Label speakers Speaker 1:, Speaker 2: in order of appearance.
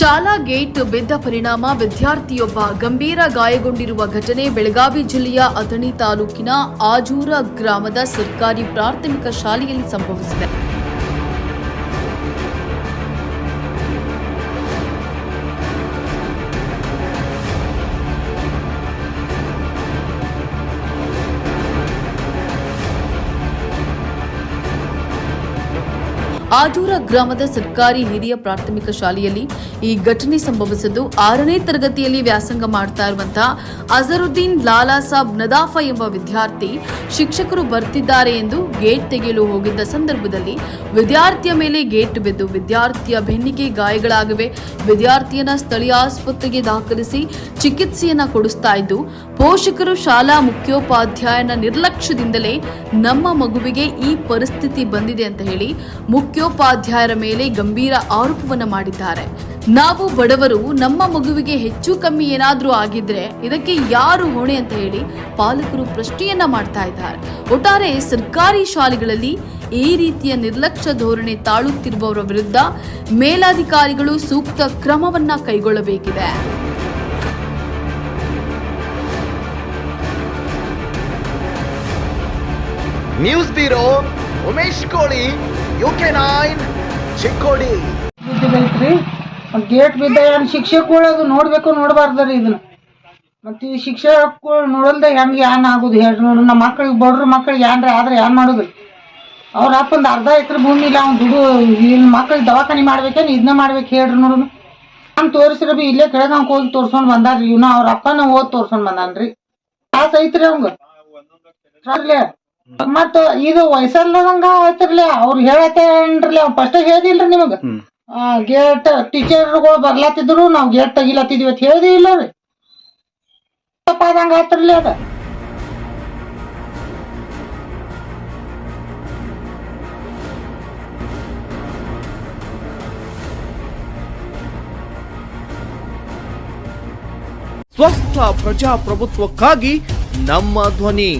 Speaker 1: ಶಾಲಾ ಗೇಟ್ ಬಿದ್ದ ಪರಿಣಾಮ ವಿದ್ಯಾರ್ಥಿಯೊಬ್ಬ ಗಂಭೀರ ಗಾಯಗೊಂಡಿರುವ ಘಟನೆ ಬೆಳಗಾವಿ ಜಿಲ್ಲೆಯ ಅಥಣಿ ತಾಲೂಕಿನ ಆಜೂರ ಗ್ರಾಮದ ಸರ್ಕಾರಿ ಪ್ರಾಥಮಿಕ ಶಾಲೆಯಲ್ಲಿ ಸಂಭವಿಸಿದೆ. ಆಜೂರ ಗ್ರಾಮದ ಸರ್ಕಾರಿ ಹಿರಿಯ ಪ್ರಾಥಮಿಕ ಶಾಲೆಯಲ್ಲಿ ಈ ಘಟನೆ ಸಂಭವಿಸಿದ್ದು ಆರನೇ ತರಗತಿಯಲ್ಲಿ ವ್ಯಾಸಂಗ ಮಾಡ್ತಾ ಇರುವಂತಹ ಅಜರುದ್ದೀನ್ ಲಾಲಾ ಸಾಬ್ ನದಾಫ ಎಂಬ ವಿದ್ಯಾರ್ಥಿ ಶಿಕ್ಷಕರು ಬರ್ತಿದ್ದಾರೆ ಎಂದು ಗೇಟ್ ತೆಗೆಯಲು ಹೋಗಿದ್ದ ಸಂದರ್ಭದಲ್ಲಿ ವಿದ್ಯಾರ್ಥಿಯ ಮೇಲೆ ಗೇಟ್ ಬಿದ್ದು ವಿದ್ಯಾರ್ಥಿಯ ಬೆನ್ನಿಗೆ ಗಾಯಗಳಾಗಿವೆ. ವಿದ್ಯಾರ್ಥಿಯನ್ನ ಸ್ಥಳೀಯ ಆಸ್ಪತ್ರೆಗೆ ದಾಖಲಿಸಿ ಚಿಕಿತ್ಸೆಯನ್ನ ಕೊಡಿಸ್ತಾ ಇದ್ದು, ಪೋಷಕರು ಶಾಲಾ ಮುಖ್ಯೋಪಾಧ್ಯಾಯನ ನಿರ್ಲಕ್ಷ್ಯದಿಂದಲೇ ನಮ್ಮ ಮಗುವಿಗೆ ಈ ಪರಿಸ್ಥಿತಿ ಬಂದಿದೆ ಅಂತ ಹೇಳಿ ಮುಖ್ಯೋಪಾಧ್ಯಾಯರ ಮೇಲೆ ಗಂಭೀರ ಆರೋಪವನ್ನು ಮಾಡಿದ್ದಾರೆ. ನಾವು ಬಡವರು ನಮ್ಮ ಮಗುವಿಗೆ ಹೆಚ್ಚು ಕಮ್ಮಿ ಏನಾದರೂ ಆಗಿದ್ರೆ ಇದಕ್ಕೆ ಯಾರು ಹೊಣೆ ಅಂತ ಹೇಳಿ ಪಾಲಕರು ಪ್ರಶ್ನೆಯನ್ನ ಮಾಡ್ತಾ ಇದ್ದಾರೆ. ಒಟ್ಟಾರೆ ಸರ್ಕಾರಿ ಶಾಲೆಗಳಲ್ಲಿ ಈ ರೀತಿಯ ನಿರ್ಲಕ್ಷ್ಯ ಧೋರಣೆ ತಾಳುತ್ತಿರುವವರ ವಿರುದ್ಧ ಮೇಲಾಧಿಕಾರಿಗಳು ಸೂಕ್ತ ಕ್ರಮವನ್ನ ಕೈಗೊಳ್ಳಬೇಕಿದೆ.
Speaker 2: ನ್ಯೂಸ್ ಬ್ಯೂರೋ ಉಮೇಶ್ ಕೋಳಿ ಯುಕೆ ನೈನ್ ಚಿಕ್ಕೋಡಿ
Speaker 3: ಗೇಟ್ ಬಿದ್ದ ಏನ್ ಶಿಕ್ಷಕಗಳು ಅದು ನೋಡ್ಬೇಕು ನೋಡಬಾರ್ದ್ರಿ ಇದನ್ನ. ಮತ್ತೆ ಈ ಶಿಕ್ಷಕಗಳು ನೋಡಲ್ದ ಹೆಂಗ್ ಏನ್ ಆಗುದು ಹೇಳ್ರಿ ನೋಡು. ನಮ್ಮ ಮಕ್ಳಿಗೆ ಬಡ್ರ ಮಕ್ಳಿಗೆ ಏನ್ರ ಆದ್ರೆ ಏನ್ ಮಾಡುದು? ಅವ್ರ ಅಪ್ಪಂದ ಅರ್ಧ ಎಕರೆ ಭೂಮಿ ಇಲ್ಲ ಅವ್ನು ದುಡ್ಡು ಇಲ್ಲಿ ಮಕ್ಳಿಗೆ ದವಾಖಾನೆ ಮಾಡ್ಬೇಕೇನ್ ಇದನ್ನ ಮಾಡ್ಬೇಕು ಹೇಳ್ರಿ ನೋಡು. ನಾನು ತೋರಿಸ್ರಿ ಬಿ ಇಲ್ಲೇ ಕೆಳಗ ಅವ್ಕ ಹೋಗಿ ತೋರ್ಸ್ಕೊಂಡ್ ಬಂದಾರ್ರಿ. ಇವ್ನ ಅವ್ರ ಅಪ್ಪನ ಓದ್ ತೋರ್ಸ್ಕೊಂಡ್ ಬಂದಾನ್ರಿ. ಕಾಸ್ ಐತ್ರಿ ಅವಂಗ? ಮತ್ತ ಇದು ವಯಸ್ಸಲ್ಲದಂಗ ಆಯ್ತಿರ್ಲಿ ಅವ್ರು ಹೇಳತ್ತೇನ್ರಿ ಅವ್ ಫಸ್ಟ್ ಹೇಳಿಲ್ರಿ ನಿಮಗ. ಗೇಟ್ ಟೀಚರ್ಗಳು ಬರ್ಲಾತಿದ್ರು ನಾವ್ ಗೇಟ್ ತೆಗಿಲತ್ತಿದ್ವಿ ಅಂತ ಹೇಳ್ದಿ ಇಲ್ಲ ರೀ ತಪ್ಪಾದಂಗ ಆಯ್ತಿರ್ಲಿ ಅದ.
Speaker 2: ಸ್ವಸ್ಥ ಪ್ರಜಾಪ್ರಭುತ್ವಕ್ಕಾಗಿ ನಮ್ಮ ಧ್ವನಿ.